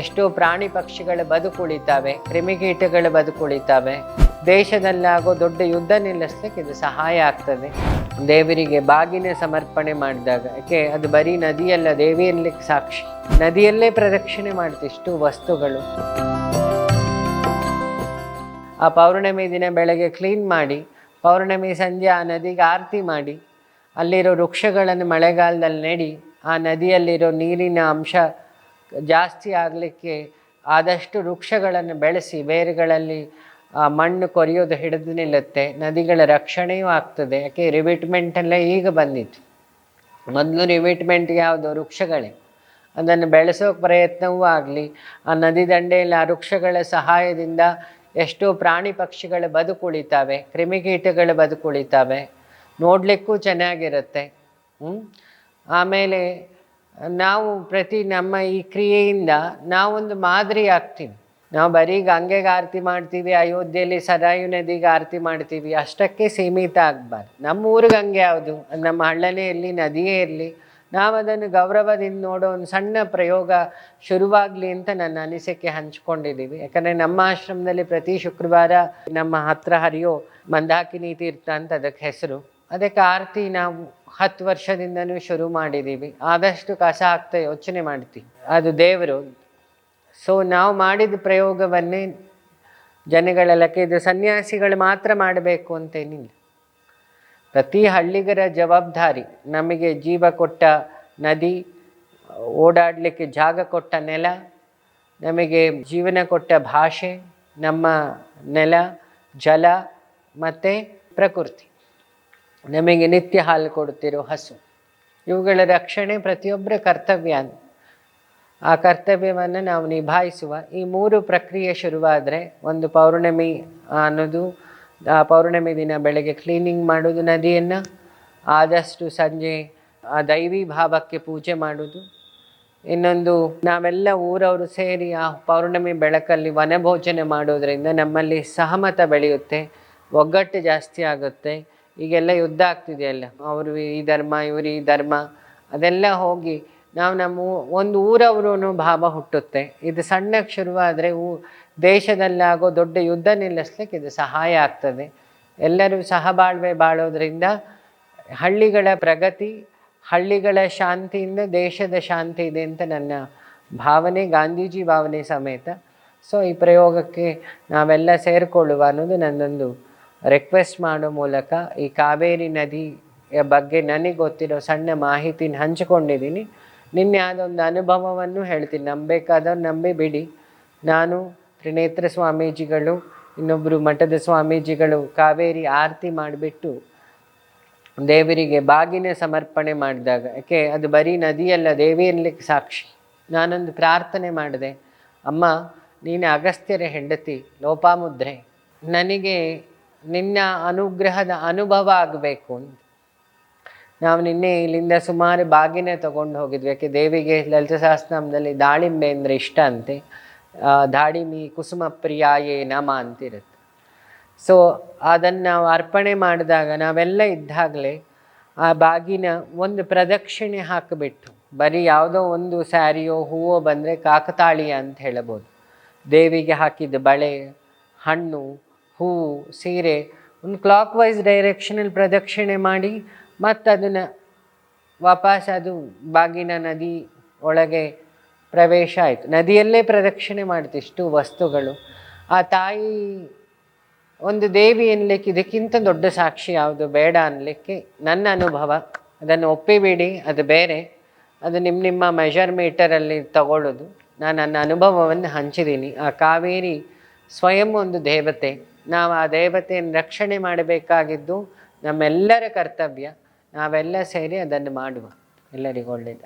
ಎಷ್ಟೋ ಪ್ರಾಣಿ ಪಕ್ಷಿಗಳು ಬದುಕುಳಿತಾವೆ, ಕ್ರಿಮಿಕೀಟಗಳು ಬದುಕುಳಿತಾವೆ. ದೇಶದಲ್ಲಾಗೋ ದೊಡ್ಡ ಯುದ್ಧ ನಿಲ್ಲಿಸ್ಲಿಕ್ಕೆ ಇದು ಸಹಾಯ ಆಗ್ತದೆ. ದೇವರಿಗೆ ಬಾಗಿನ ಸಮರ್ಪಣೆ ಮಾಡಿದಾಗ, ಯಾಕೆ ಅದು ಬರೀ ನದಿಯಲ್ಲ ದೇವಿಯರ್ಲಿಕ್ಕೆ ಸಾಕ್ಷಿ. ನದಿಯಲ್ಲೇ ಪ್ರದಕ್ಷಿಣೆ ಮಾಡುತ್ತೆ ಇಷ್ಟು ವಸ್ತುಗಳು. ಆ ಪೌರ್ಣಮಿ ದಿನ ಬೆಳಗ್ಗೆ ಕ್ಲೀನ್ ಮಾಡಿ, ಪೌರ್ಣಮಿ ಸಂಜೆ ಆ ನದಿಗೆ ಆರತಿ ಮಾಡಿ, ಅಲ್ಲಿರೋ ವೃಕ್ಷಗಳನ್ನು ಮಳೆಗಾಲದಲ್ಲಿ ನೆಡಿ, ಆ ನದಿಯಲ್ಲಿರೋ ನೀರಿನ ಅಂಶ ಜಾಸ್ತಿ ಆಗಲಿಕ್ಕೆ ಆದಷ್ಟು ವೃಕ್ಷಗಳನ್ನು ಬೆಳೆಸಿ, ಬೇರುಗಳಲ್ಲಿ ಮಣ್ಣು ಕೊರೆಯೋದು ಹಿಡಿದು ನಿಲ್ಲುತ್ತೆ. ನದಿಗಳ ರಕ್ಷಣೆಯೂ ಆಗ್ತದೆ. ಯಾಕೆ? ರಿವಿಟ್ಮೆಂಟ್ ಎಲ್ಲ ಈಗ ಬಂದಿತ್ತು. ಮೊದಲು ರಿವಿಟ್ಮೆಂಟ್ ಯಾವುದು? ವೃಕ್ಷಗಳೇ. ಅದನ್ನು ಬೆಳೆಸೋ ಪ್ರಯತ್ನವೂ ಆಗಲಿ. ಆ ನದಿ ದಂಡೆಯಲ್ಲಿ ಆ ವೃಕ್ಷಗಳ ಸಹಾಯದಿಂದ ಎಷ್ಟೋ ಪ್ರಾಣಿ ಪಕ್ಷಿಗಳು ಬದುಕುಳಿತಾವೆ. ಕ್ರಿಮಿಕೀಟಗಳು ಬದುಕುಳಿತಾವೆ. ನೋಡಲಿಕ್ಕೂ ಚೆನ್ನಾಗಿರುತ್ತೆ. ಆಮೇಲೆ ನಾವು ಪ್ರತಿ ನಮ್ಮ ಈ ಕ್ರಿಯೆಯಿಂದ ನಾವೊಂದು ಮಾದರಿ ಆಗ್ತೀವಿ. ನಾವು ಬರೀ ಗಂಗೆಗೆ ಆರತಿ ಮಾಡ್ತೀವಿ ಅಯೋಧ್ಯೆಯಲ್ಲಿ ಸದಾಯು ನದಿಗೆ ಆರತಿ ಮಾಡ್ತೀವಿ, ಅಷ್ಟಕ್ಕೆ ಸೀಮಿತ ಆಗಬಾರ್ದು. ನಮ್ಮ ಊರು ಗಂಗೆ ಯಾವುದು? ನಮ್ಮ ಹಳ್ಳನೇ ಇರಲಿ, ನದಿಯೇ ಇರಲಿ ನಾವು ಅದನ್ನು ಗೌರವದಿಂದ ನೋಡೋ ಒಂದು ಸಣ್ಣ ಪ್ರಯೋಗ ಶುರುವಾಗಲಿ ಅಂತ ನನ್ನ ಅನಿಸಿಕೆ ಹಂಚ್ಕೊಂಡಿದ್ದೀವಿ. ಯಾಕಂದರೆ ನಮ್ಮ ಆಶ್ರಮದಲ್ಲಿ ಪ್ರತಿ ಶುಕ್ರವಾರ ನಮ್ಮ ಹತ್ರ ಹರಿಯೋ ಮಂದಾಕಿನಿ ತೀರ್ಥ ಅಂತ ಅದಕ್ಕೆ ಹೆಸರು. ಅದಕ್ಕೆ ಆರತಿ ನಾವು ಹತ್ತು ವರ್ಷದಿಂದನೂ ಶುರು ಮಾಡಿದ್ದೀವಿ. ಆದಷ್ಟು ಕಸ ಆಗ್ತಾ ಯೋಚನೆ ಮಾಡ್ತೀವಿ. ಅದು ದೇವರು. ಸೊ ನಾವು ಮಾಡಿದ ಪ್ರಯೋಗವನ್ನೇ ಜನಗಳೆಲ್ಲ ಇದು ಸನ್ಯಾಸಿಗಳು ಮಾತ್ರ ಮಾಡಬೇಕು ಅಂತೇನಿಲ್ಲ. ಪ್ರತಿ ಹಳ್ಳಿಗರ ಜವಾಬ್ದಾರಿ, ನಮಗೆ ಜೀವ ಕೊಟ್ಟ ನದಿ, ಓಡಾಡಲಿಕ್ಕೆ ಜಾಗ ಕೊಟ್ಟ ನೆಲ, ನಮಗೆ ಜೀವನ ಕೊಟ್ಟ ಭಾಷೆ, ನಮ್ಮ ನೆಲ, ಜಲ, ಮತ್ತು ಪ್ರಕೃತಿ. ನಮಗೆ ನಿತ್ಯ ಹಾಲು ಕೊಡುತ್ತಿರೋ ಹಸು. ಇವುಗಳ ರಕ್ಷಣೆ ಪ್ರತಿಯೊಬ್ಬರ ಕರ್ತವ್ಯ ಆ ಕರ್ತವ್ಯವನ್ನು ನಾವು ನಿಭಾಯಿಸುವ ಈ ಮೂರು ಪ್ರಕ್ರಿಯೆ ಶುರುವಾದರೆ ಒಂದು ಪೌರ್ಣಮಿ ಅನ್ನೋದು, ಆ ಪೌರ್ಣಮಿ ದಿನ ಬೆಳಗ್ಗೆ ಕ್ಲೀನಿಂಗ್ ಮಾಡೋದು ನದಿಯನ್ನು, ಆದಷ್ಟು ಸಂಜೆ ಆ ದೈವಿ ಭಾವಕ್ಕೆ ಪೂಜೆ ಮಾಡೋದು ಇನ್ನೊಂದು, ನಾವೆಲ್ಲ ಊರವರು ಸೇರಿ ಆ ಪೌರ್ಣಮಿ ಬೆಳಕಲ್ಲಿ ವನಭೋಜನೆ ಮಾಡೋದರಿಂದ ನಮ್ಮಲ್ಲಿ ಸಹಮತ ಬೆಳೆಯುತ್ತೆ, ಒಗ್ಗಟ್ಟು ಜಾಸ್ತಿ ಆಗುತ್ತೆ. ಈಗೆಲ್ಲ ಯುದ್ಧ ಆಗ್ತಿದೆಯಲ್ಲ ಅವರು ಈ ಧರ್ಮ, ಇವರು ಈ ಧರ್ಮ, ಅದೆಲ್ಲ ಹೋಗಿ ನಾವು ನಮ್ಮ ಒಂದು ಊರವರು ಭಾವ ಹುಟ್ಟುತ್ತೆ. ಇದು ಸಣ್ಣಕ್ಕೆ ಶುರುವಾದರೆ ಊ, ದೇಶದಲ್ಲಾಗೋ ದೊಡ್ಡ ಯುದ್ಧ ನಿಲ್ಲಿಸ್ಲಿಕ್ಕೆ ಇದು ಸಹಾಯ ಆಗ್ತದೆ. ಎಲ್ಲರೂ ಸಹಬಾಳ್ವೆ ಬಾಳೋದ್ರಿಂದ ಹಳ್ಳಿಗಳ ಪ್ರಗತಿ, ಹಳ್ಳಿಗಳ ಶಾಂತಿಯಿಂದ ದೇಶದ ಶಾಂತಿ ಇದೆ ಅಂತ ನನ್ನ ಭಾವನೆ, ಗಾಂಧೀಜಿ ಭಾವನೆ ಸಮೇತ. ಸೊ, ಈ ಪ್ರಯೋಗಕ್ಕೆ ನಾವೆಲ್ಲ ಸೇರಿಕೊಳ್ಳುವ ಅನ್ನೋದು ನನ್ನೊಂದು ರಿಕ್ವೆಸ್ಟ್ ಮಾಡೋ ಮೂಲಕ ಈ ಕಾವೇರಿ ನದಿಯ ಬಗ್ಗೆ ನನಗೆ ಗೊತ್ತಿರೋ ಸಣ್ಣ ಮಾಹಿತಿನ ಹಂಚಿಕೊಂಡಿದ್ದೀನಿ. ನಿನ್ನೆ ಅದೊಂದು ಅನುಭವವನ್ನು ಹೇಳ್ತೀನಿ. ನಂಬೇಕಾದವ್ರು ನಂಬಿ ಬಿಡಿ ನಾನು ತ್ರಿನೇತ್ರ ಸ್ವಾಮೀಜಿಗಳು ಇನ್ನೊಬ್ಬರು ಮಠದ ಸ್ವಾಮೀಜಿಗಳು ಕಾವೇರಿ ಆರತಿ ಮಾಡಿಬಿಟ್ಟು ದೇವರಿಗೆ ಬಾಗಿನ ಸಮರ್ಪಣೆ ಮಾಡಿದಾಗ, ಯಾಕೆ ಅದು ಬರೀ ನದಿಯಲ್ಲ ದೇವಿಯರ್ಲಿಕ್ಕೆ ಸಾಕ್ಷಿ. ನಾನೊಂದು ಪ್ರಾರ್ಥನೆ ಮಾಡಿದೆ. ಅಮ್ಮ, ನೀನು ಅಗಸ್ತ್ಯರ ಹೆಂಡತಿ, ಲೋಪಾಮುದ್ರೆ. ನನಗೆ ನಿನ್ನ ಅನುಗ್ರಹದ ಅನುಭವ ಆಗಬೇಕು ಅಂತ. ನಾವು ನಿನ್ನೆ ಇಲ್ಲಿಂದ ಸುಮಾರು ಬಾಗಿನೇ ತಗೊಂಡು ಹೋಗಿದ್ವಿ. ಯಾಕೆ ದೇವಿಗೆ ಲಲಿತ ಸಹಸ್ರನಾಮದಲ್ಲಿ ದಾಳಿಂಬೆ ಅಂದರೆ ಇಷ್ಟ ಅಂತೆ. ದಾಳಿಮಿ ಕುಸುಮ ಪ್ರಿಯಾಯೇ ನಮ ಅಂತಿರುತ್ತೆ. ಸೊ ಅದನ್ನು ನಾವು ಅರ್ಪಣೆ ಮಾಡಿದಾಗ ನಾವೆಲ್ಲ ಇದ್ದಾಗಲೇ ಆ ಬಾಗಿನ ಒಂದು ಪ್ರದಕ್ಷಿಣೆ ಹಾಕಿಬಿಟ್ಟು, ಬರೀ ಯಾವುದೋ ಒಂದು ಸ್ಯಾರಿಯೋ ಹೂವೋ ಬಂದರೆ ಕಾಕತಾಳೀಯ ಅಂತ ಹೇಳಬೋದು. ದೇವಿಗೆ ಹಾಕಿದ ಬಳೆ, ಹಣ್ಣು ಹೂವು ಸೀರೆ, ಒಂದು ಕ್ಲಾಕ್ ವೈಸ್ ಡೈರೆಕ್ಷನಲ್ಲಿ ಪ್ರದಕ್ಷಿಣೆ ಮಾಡಿ ಮತ್ತು ಅದನ್ನು ವಾಪಸ್ ಅದು ಬಾಗಿನ ನದಿ ಒಳಗೆ ಪ್ರವೇಶ ಆಯಿತು. ನದಿಯಲ್ಲೇ ಪ್ರದಕ್ಷಿಣೆ ಮಾಡಿತು ಇಷ್ಟು ವಸ್ತುಗಳು. ಆ ತಾಯಿ ಒಂದು ದೇವಿ ಅನ್ಲಿಕ್ಕೆ ಇದಕ್ಕಿಂತ ದೊಡ್ಡ ಸಾಕ್ಷಿ ಯಾವುದು ಬೇಡ ಅನ್ಲಿಕ್ಕೆ ನನ್ನ ಅನುಭವ. ಅದನ್ನು ಒಪ್ಪಿಬಿಡಿ, ಅದು ಬೇರೆ. ಅದು ನಿಮ್ಮ ನಿಮ್ಮ ಮೆಷರ್ ಮೀಟರಲ್ಲಿ ತಗೊಳ್ಳೋದು ನಾನು ನನ್ನ ಅನುಭವವನ್ನು ಹಂಚಿದ್ದೀನಿ ಆ ಕಾವೇರಿ ಸ್ವಯಂ ಒಂದು ದೇವತೆ. ನಾವು ಆ ದೇವತೆಯನ್ನು ರಕ್ಷಣೆ ಮಾಡಬೇಕಾಗಿದ್ದು ನಮ್ಮೆಲ್ಲರ ಕರ್ತವ್ಯ. ನಾವೆಲ್ಲ ಸೇರಿ ಅದನ್ನು ಮಾಡುವ. ಎಲ್ಲರಿಗೂ ಒಳ್ಳೆಯದ